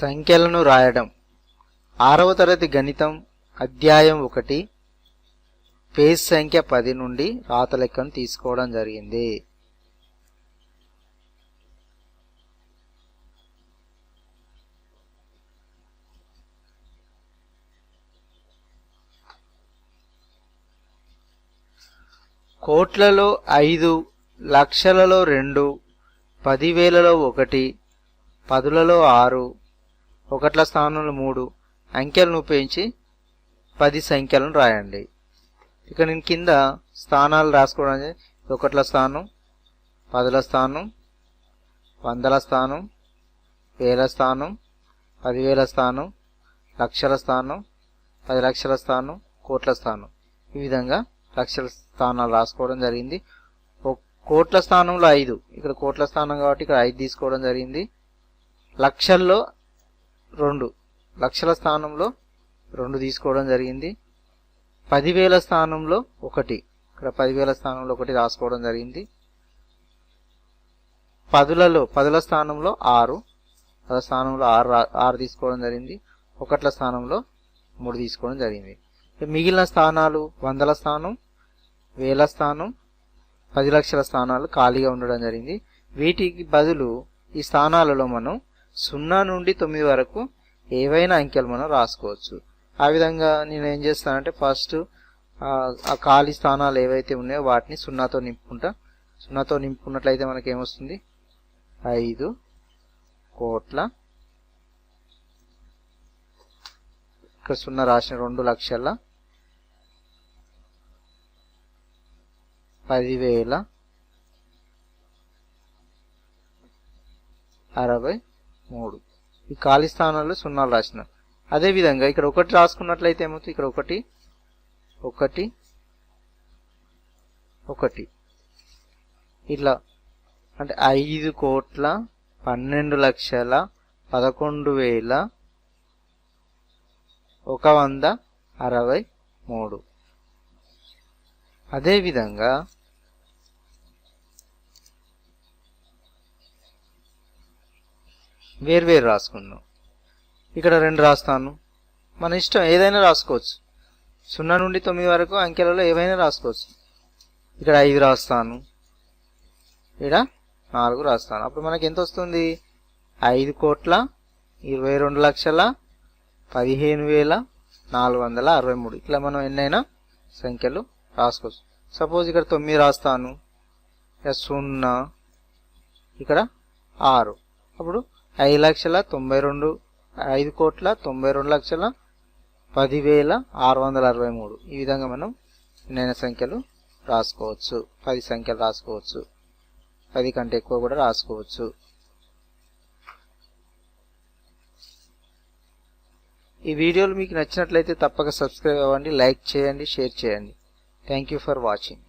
సంఖ్యలను రాయడం. ఆరవ తరగతి గణితం అధ్యాయం ఒకటి పేజ్ సంఖ్య పది నుండి రాత లెక్కను తీసుకోవడం జరిగింది. కోట్లలో ఐదు లక్షలలో రెండు పదివేలలో ఒకటి పదులలో ఆరు ఒకట్ల స్థానంలో మూడు. అంకెలను ఉపయోగించి పది సంఖ్యలను రాయండి. ఇక నేను కింద స్థానాలు రాసుకోవడం ఒకట్ల స్థానం పదుల స్థానం వందల స్థానం వేల స్థానం పదివేల స్థానం లక్షల స్థానం పది లక్షల స్థానం కోట్ల స్థానం. ఈ విధంగా లక్షల స్థానాలు రాసుకోవడం జరిగింది. కోట్ల స్థానంలో ఐదు. ఇక్కడ కోట్ల స్థానం కాబట్టి ఇక్కడ ఐదు తీసుకోవడం జరిగింది. లక్షల్లో రెండు. లక్షల స్థానంలో రెండు తీసుకోవడం జరిగింది. పదివేల స్థానంలో ఒకటి. ఇక్కడ పదివేల స్థానంలో ఒకటి రాసుకోవడం జరిగింది. పదులలో పదుల స్థానంలో ఆరు. పద స్థానంలో ఆరు ఆరు తీసుకోవడం జరిగింది. ఒకట్ల స్థానంలో మూడు తీసుకోవడం జరిగింది. మిగిలిన స్థానాలు వందల స్థానం వేల స్థానం పది లక్షల స్థానాలు ఖాళీగా ఉండడం జరిగింది. వీటికి బదులు ఈ స్థానాలలో మనం సున్నా నుండి తొమ్మిది వరకు ఏవైనా అంకెలు మనం రాసుకోవచ్చు. ఆ విధంగా నేను ఏం చేస్తానంటే ఫస్ట్ ఆ ఖాళీ స్థానాలు ఏవైతే ఉన్నాయో వాటిని సున్నాతో నింపుకుంటా. సున్నాతో నింపుకున్నట్లయితే మనకి ఏమొస్తుంది ఐదు కోట్ల. ఇక్కడ సున్నా రాసిన రెండు లక్షల. పదివేల. అరవై. మూడు. ఈ ఖాళీ స్థానాల్లో సున్నాలు రాసిన. అదే విధంగా ఇక్కడ ఒకటి రాసుకున్నట్లయితే ఏమవుతుంది? ఇక్కడ ఒకటి ఒకటి ఒకటి. ఇట్లా అంటే ఐదు కోట్ల పన్నెండు లక్షల పదకొండు వేల ఒక వంద అరవై మూడు. అదేవిధంగా వేర్వేరు రాసుకుందాం ఇక్కడ రెండు రాస్తాను. మన ఇష్టం ఏదైనా రాసుకోవచ్చు. సున్నా నుండి తొమ్మిది వరకు అంకెలలో ఏవైనా రాసుకోవచ్చు. ఇక్కడ ఐదు రాస్తాను. ఇక్కడ నాలుగు రాస్తాను. అప్పుడు మనకి ఎంత వస్తుంది? ఐదు కోట్ల ఇరవై రెండు లక్షల పదిహేను వేల నాలుగు వందల అరవై మూడు. ఇట్లా మనం ఎన్నైనా సంఖ్యలు రాసుకోవచ్చు. సపోజ్ ఇక్కడ తొమ్మిది రాస్తాను. సున్నా. ఇక్కడ ఆరు. అప్పుడు ఐదు లక్షల తొంభై రెండు ఐదు కోట్ల తొంభై రెండు లక్షల పదివేల ఆరు వందల అరవై మూడు. ఈ విధంగా మనం నిర్ణయ సంఖ్యలు రాసుకోవచ్చు. పది సంఖ్యలు రాసుకోవచ్చు. పది కంటే ఎక్కువ కూడా రాసుకోవచ్చు. ఈ వీడియోలు మీకు నచ్చినట్లయితే తప్పక సబ్స్క్రైబ్ అవ్వండి లైక్ చేయండి షేర్ చేయండి. Thank you for watching